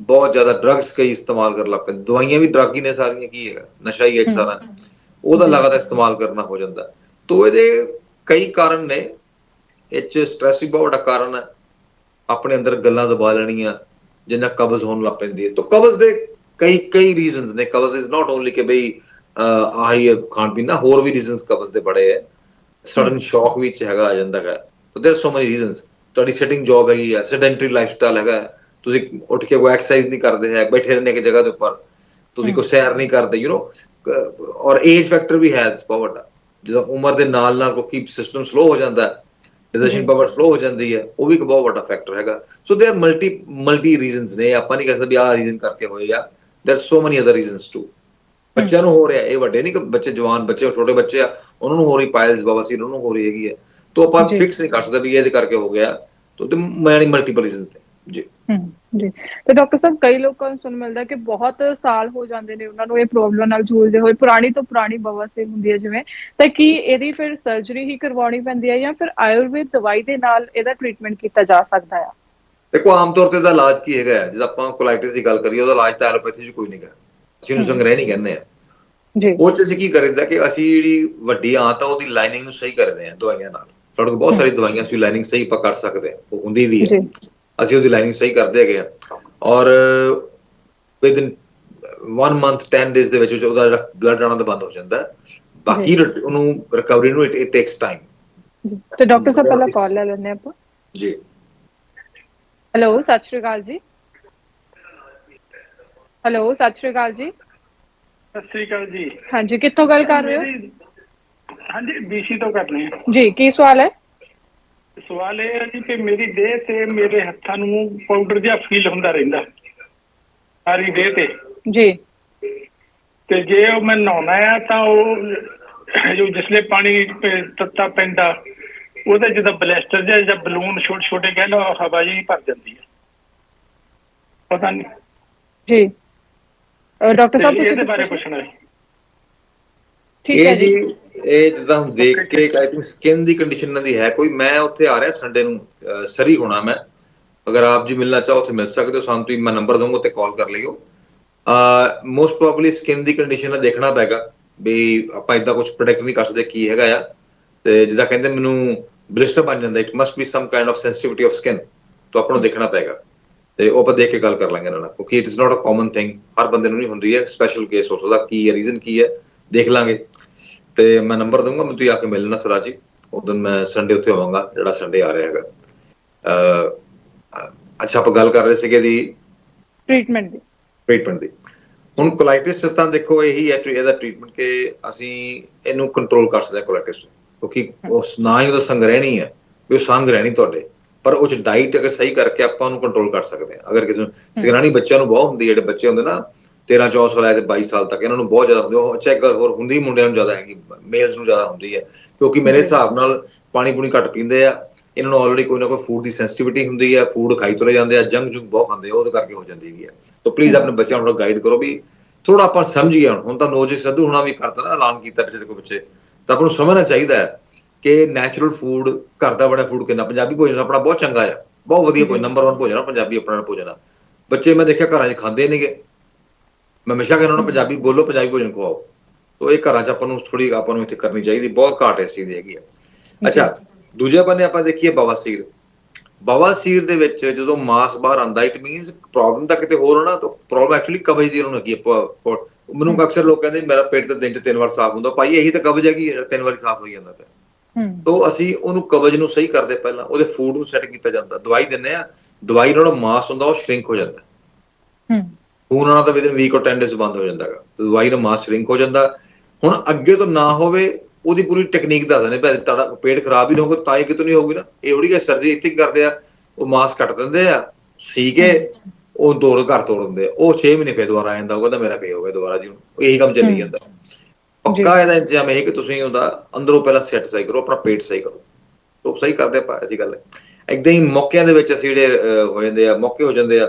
ਬਹੁਤ ਜ਼ਿਆਦਾ ਡਰੱਗਸ ਕਈ ਇਸਤੇਮਾਲ ਕਰਨ ਲੱਗ ਪੈਂਦੇ ਦਵਾਈਆਂ ਵੀ ਡਰੱਗ ਹੀ ਨੇ ਸਾਰੀਆਂ ਕੀ ਹੈਗਾ? ਨਸ਼ਾ ਹੀ ਹੈ। ਸਾਰਾ। ਉਹਦਾ ਲਗਾਤਾਰ ਇਸਤੇਮਾਲ ਕਰਨਾ ਹੋ ਜਾਂਦਾ ਤੋ ਇਹਦੇ ਕਈ ਕਾਰਨ ਨੇ ਇਹ ਚ ਸਟ੍ਰੈਸ ਵੀ ਬਹੁਤ ਵੱਡਾ ਕਾਰਨ ਹੈ ਆਪਣੇ ਅੰਦਰ ਗੱਲਾਂ ਦਬਾ ਲੈਣੀਆਂ ਜਿੰਨਾ ਕਬਜ਼ ਹੋਣ ਲੱਗ ਪੈਂਦੀ ਹੈ ਤੋ ਕਬਜ਼ ਦੇ ਕਈ ਕਈ ਰੀਜ਼ਨਸ ਨੇ ਕਬਜ਼ ਇਜ਼ ਨਾਟ ਓਨਲੀ ਕਿ ਬਈ ਅਹ, ਆਹੀ ਹੈ ਖਾਣ ਪੀਣ ਦਾ ਹੋਰ ਵੀ ਰੀਜ਼ਨਸ ਕਬਜ਼ ਦੇ ਬੜੇ ਹੈ ਸਡਨ ਸ਼ੌਕ ਵਿੱਚ ਹੈਗਾ ਆ ਜਾਂਦਾ ਹੈ ਸੋ देयर ਸੋ ਮੈਨੀ ਰੀਜ਼ਨਸ ਤੁਹਾਡੀ ਸਿਟਿੰਗ ਜੌਬ ਹੈਗੀ ਹੈ ਸੈਡੈਂਟਰੀ ਲਾਈਫਸਟਾਈਲ ਹੈਗਾ ਹੈ, ਤੁਸੀਂ ਉੱਠ ਕੇ ਕੋਈ ਐਕਸਰਸਾਈਜ਼ ਨਹੀਂ ਕਰਦੇ ਹੈ ਬੈਠੇ ਰਹਿੰਦੇ ਇੱਕ ਜਗ੍ਹਾ ਦੇ ਉੱਪਰ ਤੁਸੀਂ ਕੋਈ ਸੈਰ ਨਹੀਂ ਕਰਦੇ ਯੂ نو ਔਰ ਏਜ ਫੈਕਟਰ ਵੀ ਹੈ ਬਹੁਤ ਵੱਡਾ ਜਦੋਂ ਉਮਰ ਦੇ ਨਾਲ ਨਾਲ ਕੋਈ ਸਿਸਟਮ ਸਲੋ ਹੋ ਜਾਂਦਾ ਹੈ ਡਿਸੀਜਨ ਜੀ। ਪਾਵਰ ਸਲੋ ਹੋ ਜਾਂਦੀ ਹੈ ਉਹ ਵੀ ਇੱਕ ਬਹੁਤ ਵੱਡਾ ਫੈਕਟਰ ਹੈਗਾ so there multi multi reasons ਨੇ ਆਪਾਂ ਨਹੀਂ ਕਹਿ ਸਕਦੇ ਵੀ ਆਹ ਰੀਜ਼ਨ ਕਰਕੇ ਹੋਏ ਆ there so many other reasons to ਬੱਚਿਆਂ ਨੂੰ ਹੋ ਰਿਹਾ ਇਹ ਵੱਡੇ ਨਹੀਂ ਕਿ ਬੱਚੇ ਜਵਾਨ ਬੱਚੇ ਛੋਟੇ ਬੱਚੇ ਆ ਉਹਨਾਂ ਨੂੰ ਹੋ ਰਹੀ ਪਾਇਲਸ ਬਵਾਸੀਰ ਉਹਨਾਂ ਨੂੰ ਹੋ ਰਹੀ ਹੈਗੀ ਹੈ ਤੋਂ ਆਪਾਂ ਜੀ। ਫਿਕਸ ਨਹੀਂ ਕਰ ਸਕਦੇ ਵੀ ਇਹਦੇ ਕਰਕੇ ਹੋ ਗਿਆ ਤੋਂ ਤੇ ਮੈਨੀ ਮਲਟੀਪਲ ਰੀਜ਼ਨਸ ਨੇ ਜੀ ਹਮ, ਜੀ। ਤੇ ਡਾਕਟਰ ਸਾਹਿਬ ਕਈ ਲੋਕਾਂ ਨੂੰ ਸੁਣ ਮਿਲਦਾ ਕਿ ਬਹੁਤ ਸਾਲ ਹੋ ਜਾਂਦੇ ਨੇ ਉਹਨਾਂ ਨੂੰ ਇਹ ਪ੍ਰੋਬਲਮ ਨਾਲ ਜੂਝਦੇ ਹੋਏ। ਪੁਰਾਣੀ ਤੋਂ ਪੁਰਾਣੀ ਬਵਾਸੀਰ ਹੁੰਦੀ ਹੈ ਜਿਵੇਂ ਤਾਂ ਕੀ ਇਹਦੀ ਫਿਰ ਸਰਜਰੀ ਹੀ ਕਰਵਾਉਣੀ ਪੈਂਦੀ ਹੈ ਜਾਂ ਫਿਰ ਆਯੁਰਵੇਦ ਦਵਾਈ ਦੇ ਨਾਲ ਇਹਦਾ ਟ੍ਰੀਟਮੈਂਟ ਕੀਤਾ ਜਾ ਸਕਦਾ ਹੈ ਦੇਖੋ ਆਮ ਤੌਰ ਤੇ ਦਾ ਇਲਾਜ ਕੀ ਹੈਗਾ ਹੈ? ਜਦੋਂ ਆਪਾਂ ਕੋਲਾਈਟਿਸ ਦੀ ਗੱਲ ਕਰੀਏ ਉਹਦਾ ਇਲਾਜ ਤਾਂ ਐਲੋਪੈਥੀ 'ਚ ਕੋਈ ਨਹੀਂ ਉਹਨੂੰ ਹਮ। ਸੰਗ੍ਰਹਿ ਨਹੀਂ ਕਹਿੰਦੇ ਆ। ਜੀ। ਉਹ 'ਚ ਅਸੀਂ ਕੀ ਕਰੀਦਾ ਕਿ ਅਸੀਂ ਜਿਹੜੀ ਵੱਡੀ ਆਂਤ ਆ ਉਹਦੀ ਲਾਈਨਿੰਗ ਨੂੰ ਸਹੀ ਕਰਦੇ ਆ ਦਵਾਈਆਂ ਨਾਲ। ਸਾਡੇ ਕੋਲ ਬਹੁਤ ਸਾਰੀ ਦਵਾਈਆਂ ਅਸੀਂ ਲਾਈਨਿੰਗ ਸਹੀ ਆਪਾਂ ਕਰ ਸਕਦੇ ਆ ਉਹ ਹੁੰਦੀ ਵੀ ਹੈ। ਜੀ। ਅਸੀਂ ਉਹਦੀ ਲਾਈਨਿੰਗ ਸਹੀ ਕਰਦੇ ਹੈਗੇ ਆ। ਔਰ ਵਿਦਨ 1 ਮੰਥ 10 ਡੇਜ਼ ਦੇ ਵਿੱਚ ਵਿੱਚ ਉਹਦਾ ਜਿਹੜਾ ਬਲੱਡ ਆਉਣਾ ਤਾਂ ਬੰਦ ਹੋ ਜਾਂਦਾ। ਬਾਕੀ ਉਹਨੂੰ ਰਿਕਵਰੀ ਨੂੰ ਇਟ ਟੇਕਸ ਟਾਈਮ ਜੀ। ਤੇ ਡਾਕਟਰ ਸਾਹਿਬ ਪਹਿਲਾਂ ਕਾਲ ਲੈ ਹਾਂ ਆਪਾਂ। ਜੀ। ਹੈਲੋ ਸਤਿ ਸ਼੍ਰੀ ਅਕਾਲ ਜੀ। ਹੈਲੋ ਸਤਿ ਸ਼੍ਰੀ ਅਕਾਲ ਜੀ। ਸਤਿ ਸ੍ਰੀ ਅਕਾਲ ਜੀ। ਹਾਂਜੀ ਕਿੱਥੋਂ ਗੱਲ ਕਰ ਰਹੇ ਹੋ? ਹਾਂਜੀ ਬੀਸੀ ਤੋਂ ਕਰਨੇ ਆ ਜੀ ਕੀ ਸਵਾਲ ਹੈ? ਸਵਾਲ ਇਹ ਹੈ ਜੀ ਕਿ ਮੇਰੀ ਦੇਹ ਤੇ ਮੇਰੇ ਹੱਥਾਂ ਨੂੰ ਪਾਊਡਰ ਜਿਹਾ ਫੀਲ ਹੁੰਦਾ ਰਹਿੰਦਾ ਸਾਰੀ ਦੇਹ ਤੇ। ਜੀ। ਤੇ ਜੇ ਉਹ ਮੈਂ ਨਹਾਉਣਾ ਆ ਤਾਂ ਉਹ ਜੋ ਜਿਸਲੇ ਪਾਣੀ ਤੱਤਾ ਪੈਂਦਾ ਉਹਦੇ ਜਿੱਦਾਂ ਬਲੈਸਟਰ ਜਿਹਾ ਜਾਂ ਬਲੂਨ ਛੋਟੇ ਛੋਟੇ ਕਹਿ ਲਓ ਹਵਾ ਜਿਹੀ ਭਰ ਜਾਂਦੀ ਹੈ ਪਤਾ ਨਹੀਂ। ਜੀ। ਡਾਕਟਰ ਸਾਹਿਬ ਤੁਸੀਂ ਇਹਦੇ ਬਾਰੇ ਪੁੱਛਣਾ ਹੈ। ਠੀਕ ਹੈ ਜੀ। ਜੀ ਇਹ ਜਿੱਦਾਂ ਹੁਣ ਦੇਖ ਕੇ ਆਈ ਥਿੰਕ ਸਕਿਨ ਦੀ ਕੰਡੀਸ਼ਨ ਇਹਨਾਂ ਦੀ ਹੈ ਕੋਈ। ਮੈਂ ਉੱਥੇ ਆ ਰਿਹਾ ਸੰਡੇ ਨੂੰ ਸਰੀ ਹੋਣਾ ਮੈਂ। ਅਗਰ ਆਪ ਜੀ ਮਿਲਣਾ ਚਾਹੋ ਉੱਥੇ ਮਿਲ ਸਕਦੇ ਹੋ। ਸਾਨੂੰ ਤੁਸੀਂ ਮੈਂ ਨੰਬਰ ਦਊਂਗਾ ਤੇ ਕਾਲ ਕਰ ਲਿਓ। ਮੋਸਟ ਪ੍ਰੋਬਬਲੀ ਸਕਿਨ ਦੀ ਕੰਡੀਸ਼ਨ ਦਾ ਦੇਖਣਾ ਪੈਗਾ ਵੀ ਆਪਾਂ ਇਦਾਂ ਕੁਝ ਪ੍ਰੋਡਕਟ ਨਹੀਂ ਕਰ ਸਕਦੇ ਕੀ ਹੈਗਾ ਆ। ਤੇ ਜਿੱਦਾਂ ਕਹਿੰਦੇ ਮੈਨੂੰ ਬਲਿਸਟਰ ਬਣ ਜਾਂਦਾ। It must be some kind of sensitivity of skin ਤਾਂ ਆਪਾਂ ਨੂੰ ਦੇਖਣਾ ਪੈਗਾ ਤੇ ਉਹ ਆਪਾਂ ਦੇਖ ਕੇ ਗੱਲ ਕਰ ਲਾਂਗੇ ਨਾਲ। ਕਿਉਂਕਿ it is not a common thing ਹਰ ਬੰਦੇ ਨੂੰ ਨਹੀਂ ਹੁੰਦੀ ਹੈ। ਸਪੈਸ਼ਲ ਕੇਸ ਹੋ ਸਕਦਾ। ਕੀ ਹੈ? ਰੀਜ਼ਨ ਕੀ ਹੈ? ਦੇਖ ਲਾਂਗੇ। ਤੇ ਮੈਂ ਨੰਬਰ ਦਊਂਗਾ ਮੈਨੂੰ ਤੁਸੀਂ ਆ ਕੇ ਮਿਲਣਾ ਸਰਾ ਜੀ ਉਸ ਦਿਨ ਮੈਂ ਸੰਡੇ ਉੱਥੇ ਆਵਾਂਗਾ ਜਿਹੜਾ ਸੰਡੇ ਆ ਰਿਹਾ ਹੈਗਾ। ਅੱਛਾ ਆਪਾਂ ਗੱਲ ਕਰ ਰਹੇ ਸੀਗੇ ਦੀ ਟ੍ਰੀਟਮੈਂਟ ਦੀ। ਟ੍ਰੀਟਮੈਂਟ ਦੀ। ਹੁਣ ਕੋਲਾਈਟਿਸ ਤਾਂ ਦੇਖੋ ਇਹੀ ਹੈ ਟਰੀ- ਇਹਦਾ ਟ੍ਰੀਟਮੈਂਟ ਕਿ ਅਸੀਂ ਇਹਨੂੰ ਕੰਟਰੋਲ ਕਰ ਸਕਦੇ ਹਾਂ ਕੋਲਾਈਟਿਸ ਕਿਉਂਕਿ ਉਸ ਨਾ ਹੀ ਉਹਦਾ ਸੰਗ ਰਹਿਣੀ ਹੈ ਵੀ ਉਹ ਸੰਗ ਰਹਿਣੀ ਤੁਹਾਡੇ। ਪਰ ਉਹ ਚ ਡਾਈਟ ਅਗਰ ਸਹੀ ਕਰਕੇ ਆਪਾਂ ਉਹਨੂੰ ਕੰਟਰੋਲ ਕਰ ਸਕਦੇ ਹਾਂ। ਅਗਰ ਕਿਸੇ ਨੂੰ ਸਿਗਰਾਣੀ ਬੱਚਿਆਂ ਨੂੰ ਬਹੁਤ ਹੁੰਦੀ ਜਿਹੜੇ ਬੱਚੇ ਹੁੰਦੇ ਨਾ 13 14 ਸਾਲ ਤੇ 22 ਸਾਲ ਤੱਕ ਇਹਨਾਂ ਨੂੰ ਬਹੁਤ ਜ਼ਿਆਦਾ ਹੁੰਦੀ। ਉਹ ਚੈੱਕ ਹੋਰ ਹੁੰਦੀ ਮੁੰਡਿਆਂ ਨੂੰ ਜ਼ਿਆਦਾ ਹੈਗੀ ਮੇਲਸ ਨੂੰ ਜ਼ਿਆਦਾ ਹੁੰਦੀ ਹੈ ਕਿਉਂਕਿ ਮੇਰੇ ਹਿਸਾਬ ਨਾਲ ਪਾਣੀ ਪੂਣੀ ਘੱਟ ਪੀਂਦੇ ਆ ਇਹਨਾਂ ਨੂੰ ਆਲਰੇਡੀ ਕੋਈ ਨਾ ਕੋਈ ਫੂਡ ਦੀ ਸੈਂਸਿਟੀਵਿਟੀ ਹੁੰਦੀ ਹੈ ਫੂਡ ਖਾਈ ਤੁਰੇ ਜਾਂਦੇ ਆ ਜੰਕ ਜੁੰਕ ਬਹੁਤ ਖਾਂਦੇ ਆ ਉਹਦੇ ਕਰਕੇ ਹੋ ਜਾਂਦੀ ਹੈ। ਤਾਂ ਪਲੀਜ਼ ਆਪਣੇ ਬੱਚਿਆਂ ਨੂੰ ਗਾਈਡ ਕਰੋ ਵੀ ਥੋੜਾ ਆਪਾਂ ਸਮਝੀਏ ਹੁਣ ਹੁਣ ਤਾਂ ਨੋਜੀ ਸੰਧੂ ਹੁਣਾ ਵੀ ਕਰਤਾ ਨਾ ਐਲਾਨ ਕੀਤਾ ਪਿੱਛੇ ਦੇ ਕੋਈ ਪਿੱਛੇ ਤਾਂ ਆਪਾਂ ਨੂੰ ਸਮਝਣਾ ਚਾਹੀਦਾ ਹੈ ਕਿ ਨੈਚੁਰਲ ਫੂਡ ਘਰ ਦਾ ਬੜਾ ਫੂਡ ਕਿੰਨਾ ਪੰਜਾਬੀ ਭੋਜਨ ਆਪਣਾ ਬਹੁਤ ਚੰਗਾ ਆ ਬਹੁਤ ਵਧੀਆ ਭੋਜਨ ਨੰਬਰ 1 ਭੋਜਨ ਆ ਪੰਜਾਬੀ ਆਪਣਾ ਭੋਜਨ ਆ। ਬੱਚੇ ਮੈਂ ਦੇਖਿਆ ਘਰਾਂ 'ਚ ਖਾਂਦੇ ਨਹੀਂਗੇ ਮੈਂ ਹਮੇਸ਼ਾ ਕਹਿੰਦਾ ਉਹਨਾਂ ਨੂੰ ਪੰਜਾਬੀ ਬੋਲੋ ਪੰਜਾਬੀ ਭੋਜਨ ਖਵਾਓ। ਤੋ ਇਹ ਘਰਾਂ 'ਚ ਆਪਾਂ ਨੂੰ ਥੋੜੀ ਆਪਾਂ ਨੂੰ ਇੱਥੇ ਕਰਨੀ ਚਾਹੀਦੀ ਬਹੁਤ ਘਾਟ ਇਸ ਚੀਜ਼ ਦੀ ਹੈਗੀ ਆ। ਅੱਛਾ ਦੂਜੇ ਬੰਨੇ ਆਪਾਂ ਦੇਖੀਏ ਬਵਾਸੀਰ ਬਵਾਸੀਰ ਦੇ ਵਿੱਚ ਜਦੋਂ ਮਾਸ ਬਾਹਰ ਆਂਦਾ ਇਟ ਮੀਨਸ ਪ੍ਰੋਬਲਮ ਤਾਂ ਕਿਤੇ ਹੋਰ ਹੋਣਾ ਤਾਂ ਪ੍ਰੋਬਲਮ ਐਕਚੁਅਲੀ ਕਬਜ਼ ਦੀ ਉਹਨਾਂ ਹੈਗੀ ਹੈ ਮੈਨੂੰ ਅਕਸਰ ਲੋਕ ਕਹਿੰਦੇ ਮੇਰਾ ਪੇਟ ਤਾਂ ਦਿਨ 'ਚ ਤਿੰਨ ਵਾਰ ਸਾਫ਼ ਹੁੰਦਾ। ਭਾਈ ਇਹੀ ਤਾਂ ਕਬਜ਼ ਹੈਗੀ ਹੈ, ਤਿੰਨ ਵਾਰੀ ਸਾਫ਼ ਹੋਈ ਜਾਂਦਾ ਪਿਆ। ਹੂੰ। ਤੋਂ ਅਸੀਂ ਉਹਨੂੰ ਕਬਜ਼ ਨੂੰ ਸਹੀ ਕਰਦੇ ਪਹਿਲਾਂ ਉਹਦੇ ਫੂਡ ਨੂੰ ਸੈੱਟ ਕੀਤਾ ਜਾਂਦਾ। ਦਵਾਈ ਦਿੰਨੇ ਆ ਦਵਾਈ ਨਾਲ ਮਾਸ ਹੁੰਦਾ ਉਹ ਸ਼ਰਿੰਕ ਹੋ ਜਾਂਦਾ। ਹੂੰ। ਖੂਨ ਆਉਣਾ ਤਾਂ ਵਿਦਨ ਵੀਕ ਔਰ 10 ਡੇਜ਼ ਬੰਦ ਹੋ ਜਾਂਦਾ ਹੈਗਾ। ਤੇ ਦਵਾਈ ਨਾਲ ਮਾਸ ਸ਼ਰਿੰਕ ਹੋ ਜਾਂਦਾ। ਹੁਣ ਅੱਗੇ ਤੋਂ ਨਾ ਹੋਵੇ ਉਹਦੀ ਪੂਰੀ ਟੈਕਨੀਕ ਦੱਸ ਦਿੰਦੇ। ਭਾਵੇਂ ਤੁਹਾਡਾ ਪੇਟ ਖਰਾਬ ਹੀ ਨਾ ਹੋਵੇ ਤਾਂ ਹੀ ਕਿਤੋਂ ਨਹੀਂ ਹੋਊਗੀ ਨਾ। ਇਹ ਥੋੜੀ ਕਿ ਸਰਜਰੀ ਇੱਥੇ ਕਰਦੇ ਆ? ਉਹ ਮਾਸ ਕੱਟ ਦਿੰਦੇ ਆ। ਠੀਕ ਹੈ ਉਹ ਦੋ ਘਰ ਤੋੜ ਦਿੰਦੇ ਉਹ 6 ਮਹੀਨੇ ਫੇਰ ਦੁਬਾਰਾ ਆ ਜਾਂਦਾ। ਉਹ ਕਹਿੰਦਾ ਮੇਰਾ ਪੇ ਹੋ ਗਿਆ ਦੁਬਾਰਾ ਜੀ। ਉਹ ਇਹੀ ਕੰਮ ਚੱਲੀ। ਜਾਂਦਾ। ਪੱਕਾ ਇਹਦਾ ਇੰਤਜ਼ਾਮ ਇਹ ਕਿ ਤੁਸੀਂ ਉਹਦਾ ਅੰਦਰੋਂ ਪਹਿਲਾਂ ਸੈੱਟ ਸਹੀ ਕਰੋ ਆਪਣਾ ਪੇਟ ਸਹੀ ਕਰੋ। ਉਹ ਸਹੀ ਕਰਦੇ ਆਪਾਂ ਐਸੀ ਗੱਲ ਹੈ। ਏਦਾਂ ਹੀ ਮੌਕਿਆਂ ਦੇ ਵਿੱਚ ਅਸੀਂ ਜਿਹੜੇ ਹੋ ਜਾਂਦੇ ਆ ਮੌਕੇ ਹੋ ਜਾਂਦੇ ਆ।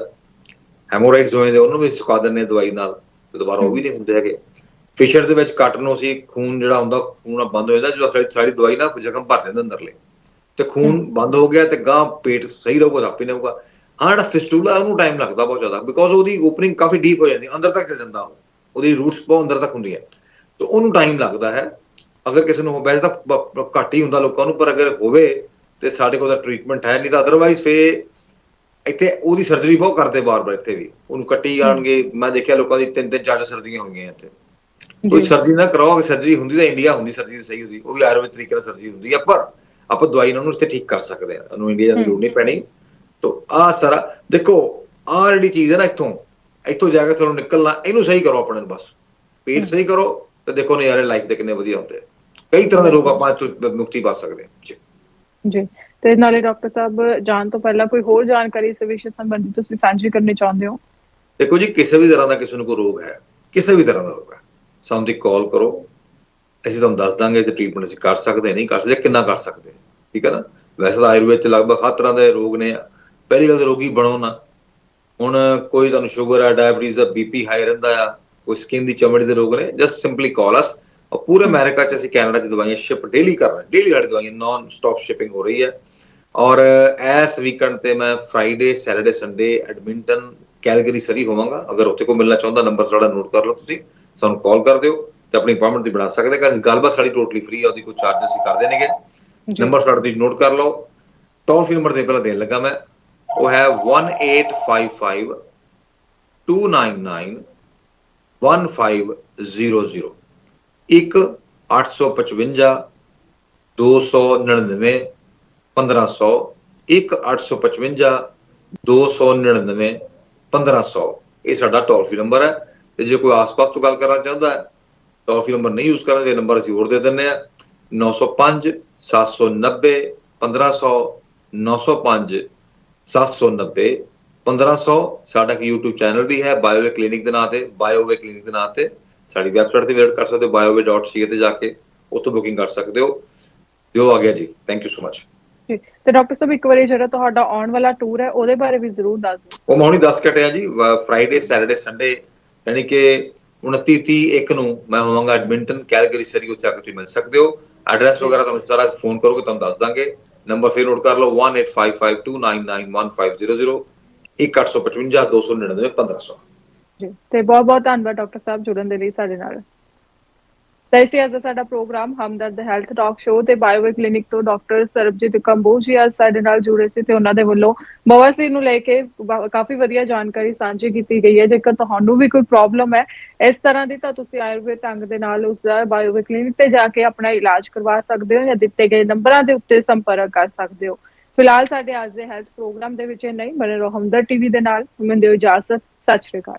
ਹੈਮੋਰਾਇਡਸ ਹੋ ਜਾਂਦੇ ਆ, ਉਹਨੂੰ ਵੀ ਸੁਕਾ ਆ ਦਵਾਈ ਨਾਲ ਤੇ ਦੁਬਾਰਾ ਉਹ ਵੀ ਨਹੀਂ ਹੁੰਦੇ ਹੈਗੇ। ਫਿਸ਼ਰ ਦੇ ਵਿੱਚ ਕੱਟ ਨੂੰ ਅਸੀਂ ਖੂਨ ਜਿਹੜਾ ਹੁੰਦਾ ਖੂਨ ਬੰਦ ਹੋ ਜਾਂਦਾ ਜਦੋਂ ਸਾਡੀ ਸਾਡੀ ਦਵਾਈ ਨਾਲ ਜ਼ਖਮ ਭਰ ਦਿੰਦੇ ਅੰਦਰਲੇ। ਤੇ ਖੂਨ ਬੰਦ ਹੋ ਗਿਆ ਤੇ ਗਾਂ ਪੇਟ ਸਹੀ ਰਹੂਗਾ ਤਾਂ ਆਪੇ ਨਹੀਂ ਹੋਊਗਾ। ਹਾਂ ਜਿਹੜਾ ਫਿਸਟੂਲਾ ਉਹਨੂੰ ਟਾਈਮ ਲੱਗਦਾ ਬਹੁਤ ਜ਼ਿਆਦਾ ਬਿਕੋਜ਼ ਉਹਦੀ ਓਪਨਿੰਗ ਕਾਫੀ ਡੀਪ ਹੋ ਜਾਂਦੀ ਅੰਦਰ ਤੱਕ ਚਲ ਜਾਂਦਾ ਉਹ। ਉਹਦੀ ਰੂਟਸ ਬਹੁਤ ਅੰਦਰ ਤੱਕ ਹੁੰਦੀਆਂ। ਤੇ ਉਹਨੂੰ ਟਾਈਮ ਲੱਗਦਾ ਹੈ। ਅਗਰ ਕਿਸੇ ਨੂੰ ਵੈਸੇ ਤਾਂ ਘੱਟ ਹੀ ਹੁੰਦਾ ਲੋਕਾਂ ਨੂੰ ਪਰ ਅਗਰ ਹੋਵੇ ਤੇ ਸਾਡੇ ਕੋਲ ਤਾਂ ਟ੍ਰੀਟਮੈਂਟ ਹੈ ਨਹੀਂ ਤਾਂ ਅਦਰਵਾਈਜ਼ ਫੇ ਇੱਥੇ ਉਹਦੀ ਸਰਜਰੀ ਬਹੁਤ ਕਰਦੇ ਬਾਰ-ਬਾਰ ਇੱਥੇ ਵੀ। ਉਹਨੂੰ ਕੱਟੀ ਜਾਣਗੇ। ਮੈਂ ਦੇਖਿਆ ਲੋਕਾਂ ਦੀ ਤਿੰਨ ਤਿੰਨ ਚਾਰ ਸਰਜਰੀਆਂ ਹੋਈਆਂ ਇੱਥੇ। ਕੋਈ ਸਰਜਰੀ ਨਾ ਕਰਾਓ ਸਰਜਰੀ ਹੁੰਦੀ ਤਾਂ ਇੰਡੀਆ ਹੁੰਦੀ ਸਰਜਰੀ ਸਹੀ ਹੁੰਦੀ। ਉਹ ਵੀ ਆਯੁਰਵੇਦ ਤਰੀਕੇ ਨਾਲ ਸਰਜਰੀ ਹੁੰਦੀ ਆ ਪਰ ਆਪਾਂ ਦਵਾਈ ਨਾਲ ਉਹਨੂੰ ਇੱਥੇ ਠੀਕ ਕਰ ਸਕਦੇ ਆ ਉਹਨੂੰ ਇੰਡੀਆ ਦੀ। ਲੋੜ ਨਹੀਂ ਪੈਣੀ। ਤੋ ਆ ਸਾਰਾ ਦੇਖੋ ਆਹ ਜਿਹੜੀ ਚੀਜ਼ ਹੈ ਨਾ ਇੱਥੋਂ ਇੱਥੋਂ ਜਾ ਕੇ ਤੁਹਾਨੂੰ ਨਿਕਲਣਾ ਇਹਨੂੰ ਸਹੀ ਕਰੋ ਆਪਣੇ ਨੂੰ ਬਸ। ਪੇਟ। ਸਹੀ ਕਰੋ ਤੇ ਦੇਖੋ ਨਜ਼ਾਰੇ ਲਾਈਫ ਦੇ ਕਿੰਨੇ ਵਧੀਆ ਹੁੰਦੇ ਆ। ਕਈ ਤਰ੍ਹਾਂ ਦੇ ਰੋਗ ਆਪਾਂ ਇੱਥੋਂ ਮੁਕਤੀ ਪਾ ਸਕਦੇ ਹਾਂ। ਜੀ। ਜੀ। ਤੇ ਨਾਲੇ ਡਾਕਟਰ ਸਾਹਿਬ ਜਾਣ ਤੋਂ ਪਹਿਲਾਂ ਕੋਈ ਹੋਰ ਜਾਣਕਾਰੀ ਇਸ ਵਿਸ਼ੇ ਸੰਬੰਧੀ ਤੁਸੀਂ ਸਾਂਝੀ ਕਰਨੀ ਚਾਹੁੰਦੇ ਹੋ? ਦੇਖੋ ਜੀ ਕਿਸੇ ਵੀ ਤਰ੍ਹਾਂ ਦਾ ਕਿਸੇ ਨੂੰ ਕੋਈ ਰੋਗ ਹੈ ਕਿਸੇ ਵੀ ਤਰ੍ਹਾਂ ਦਾ ਰੋਗ ਹੈ ਸਾਨੂੰ ਦੀ ਕਾਲ ਕਰੋ ਅਸੀਂ ਤੁਹਾਨੂੰ ਦੱਸ ਦਾਂਗੇ ਤੇ ਟ੍ਰੀਟਮੈਂਟ ਅਸੀਂ ਕਰ ਸਕਦੇ ਨਹੀਂ ਕਰ ਸਕਦੇ ਕਿੰਨਾ ਕਰ ਸਕਦੇ ਠੀਕ ਹੈ ਨਾ? ਵੈਸੇ ਤਾਂ ਆਯੁਰਵੇਦ ਚ ਲਗਭਗ ਹਰ ਤਰ੍ਹਾਂ ਦੇ ਰੋਗ ਨੇ ਪਹਿਲੀ ਗੱਲ ਰੋਗੀ ਬਣੋ ਨਾ। ਹੁਣ ਕੋਈ ਤੁਹਾਨੂੰ ਸ਼ੂਗਰ ਹੈ ਡਾਇਬੀਟੀਜ਼ ਦਾ ਬੀਪੀ ਹਾਈ ਰਹਿੰਦਾ ਆ ਕੋਈ ਸਕਿਨ ਦੀ ਚਮੜੀ ਦੇ ਰੋਗ ਨੇ ਜਸਟ ਸਿੰਪਲੀ ਕਾਲ ਅਸ ਔਰ ਪੂਰੇ ਅਮਰੀਕਾ ਚ ਅਸੀਂ ਕੈਨੇਡਾ ਚ ਦਵਾਈਆਂ ਸ਼ਿਪ ਡੇਲੀ ਕਰ ਰਹੇ ਡੇਲੀ ਸਾਡੀ ਦਵਾਈਆਂ ਨਾਨ ਸਟਾਪ ਸ਼ਿਪਿੰਗ ਹੋ ਰਹੀ ਹੈ। ਔਰ ਐਸ ਵੀਕਐਂਡ ਤੇ ਮੈਂ Friday Saturday Sunday Edmonton Calgary Surrey ਹੋਵਾਂਗਾ। ਅਗਰ ਉੱਥੇ ਕੋਈ ਮਿਲਣਾ ਚਾਹੁੰਦਾ ਨੰਬਰ ਸਾਡਾ ਨੋਟ ਕਰ ਲਓ ਤੁਸੀਂ। ਸਾਨੂੰ ਕਾਲ ਕਰ ਦਿਓ ਤੇ ਆਪਣੀ ਅਪਾਇੰਟਮੈਂਟ ਦੀ ਬਣਾ ਸਕਦੇ ਹਾਂ। ਗੱਲਬਾਤ ਸਾਡੀ ਟੋਟਲੀ ਫ੍ਰੀ ਆ ਉਹਦੀ ਕੋਈ ਚਾਰਜ ਅਸੀਂ ਕਰਦੇ ਨੇਗੇ ਨੰਬਰ ਸਾਡਾ ਤੁਸੀਂ ਨੋਟ ਕਰ ਲਓ। ਟੋਲ ਫ੍ਰੀ ਨੰਬਰ ਦੇ ਪਹਿਲਾਂ ਦੇਣ ਲੱਗਾ ਮੈਂ। ਉਹ ਹੈ 1855 299 1500 ਇੱਕ 855 299 1500 ਇੱਕ 855 299 1500 ਇਹ ਸਾਡਾ ਟੋਲ ਫ੍ਰੀ ਨੰਬਰ ਹੈ। ਤੇ ਜੇ ਕੋਈ ਆਸ-ਪਾਸ ਤੋਂ ਗੱਲ ਕਰਨਾ ਚਾਹੁੰਦਾ ਹੈ ਟੋਲ ਫ੍ਰੀ ਨੰਬਰ ਨਹੀਂ ਯੂਜ਼ ਕਰਨਾ, ਇਹ ਨੰਬਰ ਅਸੀਂ ਹੋਰ ਦੇ ਦਿੰਨੇ ਆ 905 790 1500 905 790 1500 ਸਾਡਾ ਇੱਕ YouTube ਚੈਨਲ ਵੀ ਹੈ ਬਾਇਓਵੇ ਕਲੀਨਿਕ ਦੇ ਨਾਂ ਤੇ ਬਾਇਓਵੇ ਕਲੀਨਿਕ ਦੇ ਨਾਂ ਤੇ। ਸਾਡੀ ਵੈਬਸਾਈਟ ਤੇ ਵਿਜ਼ਿਟ ਕਰ ਸਕਦੇ ਹੋ bioਵੇ.ca ਤੇ ਜਾ ਕੇ, ਉੱਥੋਂ ਬੁਕਿੰਗ ਕਰ ਸਕਦੇ ਹੋ। ਜੋ ਆ ਗਿਆ ਜੀ ਥੈਂਕ ਯੂ ਸੋ ਮਚ ਜੀ ਤੇ ਡਾਕਟਰ ਸਾਹਿਬ ਇੱਕ ਵਾਰੀ ਜਿਹੜਾ ਤੁਹਾਡਾ ਆਉਣ ਵਾਲਾ ਟੂਰ ਹੈ ਉਹਦੇ ਬਾਰੇ ਵੀ ਜ਼ਰੂਰ ਦੱਸ ਦਿਓ। ਉਹ ਮੈਂ ਹੁਣੀ ਦੱਸ ਕੇ ਹਟਿਆ ਜੀ ਫਰਾਈਡੇ ਸੈਟਰਡੇ ਸੰਡੇ ਯਾਨੀ ਕਿ 29 30 ਇੱਕ ਨੂੰ ਮੈਂ ਹੋਵਾਂਗਾ ਐਡਮਿੰਟਨ ਕੈਲਗਰੀ ਸਰੀ ਉੱਥੇ ਆ ਕੇ ਤੁਸੀਂ ਮਿਲ ਸਕਦੇ ਹੋ। ਐਡਰੈਸ ਵਗੈਰਾ ਤੁਹਾਨੂੰ ਸਾਰਾ ਫੋਨ ਕਰੋਗੇ ਤੁਹਾਨੂੰ ਦੱਸ ਦਾਂਗੇ। ਨੰਬਰ ਫਿਰ ਨੋਟ ਕਰ ਲਓ 1855299150 1855 299 1500 ਜੀ ਤੇ ਬਹੁਤ ਬਹੁਤ ਧੰਨਵਾਦ ਡਾਕਟਰ ਸਾਹਿਬ ਜੁੜਨ ਦੇ ਲਈ ਸਾਡੇ ਨਾਲ। ਤਾਂ ਇਸੇ ਅੱਜ ਦਾ ਸਾਡਾ programme Hamdard health talk show ਤੇ ਬਾਇਓਵੇ ਕਲੀਨਿਕ ਤੋਂ ਡਾਕਟਰ ਸਰਬਜੀਤ ਕੰਬੋਜ ਜੀ ਅੱਜ ਸਾਡੇ ਨਾਲ ਜੁੜੇ ਸੀ ਤੇ ਉਹਨਾਂ ਦੇ ਵੱਲੋਂ ਬਵਾਸੀਰ ਨੂੰ ਲੈ ਕੇ ਕਾਫੀ ਵਧੀਆ ਜਾਣਕਾਰੀ ਸਾਂਝੀ ਕੀਤੀ ਗਈ ਹੈ। ਜੇਕਰ ਤੁਹਾਨੂੰ ਵੀ ਕੋਈ ਪ੍ਰੋਬਲਮ ਹੈ, ਇਸ ਤਰ੍ਹਾਂ ਦੀ ਤਾਂ ਤੁਸੀਂ ਆਯੁਰਵੇਦ ਢੰਗ ਦੇ ਨਾਲ ਉਸ ਦਾ ਬਾਇਓਵੇ ਕਲੀਨਿਕ ਤੇ ਜਾ ਕੇ ਆਪਣਾ ਇਲਾਜ ਕਰਵਾ ਸਕਦੇ ਹੋ ਜਾਂ ਦਿੱਤੇ ਗਏ ਨੰਬਰਾਂ ਦੇ ਉੱਤੇ ਸੰਪਰਕ ਕਰ ਸਕਦੇ ਹੋ। ਫਿਲਹਾਲ ਸਾਡੇ ਅੱਜ ਦੇ ਹੈਲਥ ਪ੍ਰੋਗਰਾਮ ਦੇ ਵਿੱਚ ਇਹ ਨਹੀਂ ਬਣੇ ਰਹੋ ਹਮਦਰ ਟੀਵੀ ਦੇ ਨਾਲ। ਮੈਨੂੰ ਦਿਓ ਇਜਾਜ਼ਤ ਸਤਿ ਸ਼੍ਰੀ ਅਕਾਲ।